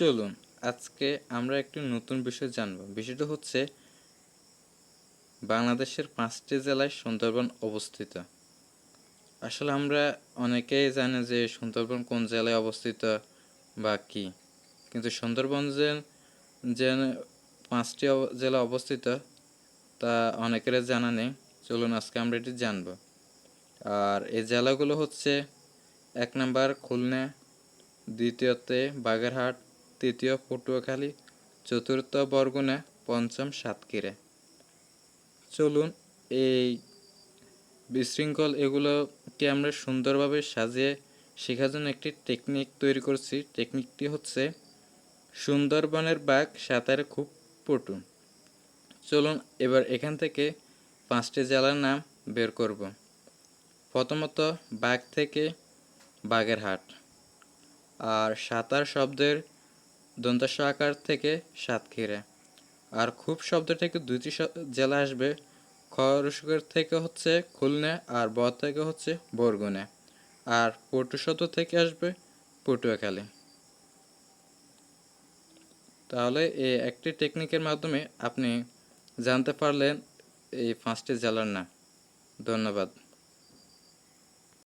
চলুন, আজকে আমরা একটি নতুন বিষয় জানব। বিষয়টা হচ্ছে বাংলাদেশের পাঁচটি জেলায় সুন্দরবন অবস্থিত। আসলে আমরা অনেকেই জানি যে সুন্দরবন কোন জেলায় অবস্থিত বা কী। কিন্তু সুন্দরবন যে যে পাঁচটি জেলা অবস্থিত, তা অনেকের জানা নেই। চলুন আজকে আমরা এটি জানব। আর এই জেলাগুলো হচ্ছে এক নাম্বার খুলনা, দ্বিতীয়তে বাগেরহাট তৃতীয় পটুয়াখালী, চতুর্থ বরগুনা, পঞ্চম সাতক্ষীরা। চলুন এই বিশৃঙ্খল এগুলোকে আমরা সুন্দরভাবে সাজিয়ে শেখার জন্য একটি টেকনিক তৈরি করছি। টেকনিকটি হচ্ছে সুন্দরবনের বাঘ সাঁতারে খুব পটু। চলুন এবার এখান থেকে পাঁচটি জেলার নাম বের করব। প্রথমত বাঘ থেকে বাগেরহাট আর সাঁতার শব্দের দন্তাস আকার থেকে সাতক্ষীরা আর খুব শব্দ থেকে দুইটি জেলা আসবে। খরস্কর থেকে হচ্ছে খুলনা আর ব থেকে হচ্ছে বরগুনা। আর পটু শব্দ থেকে আসবে পটুয়াখালী। তাহলে এই একটি টেকনিকের মাধ্যমে আপনি জানতে পারলেন এই পাঁচটি জেলার নাম। ধন্যবাদ।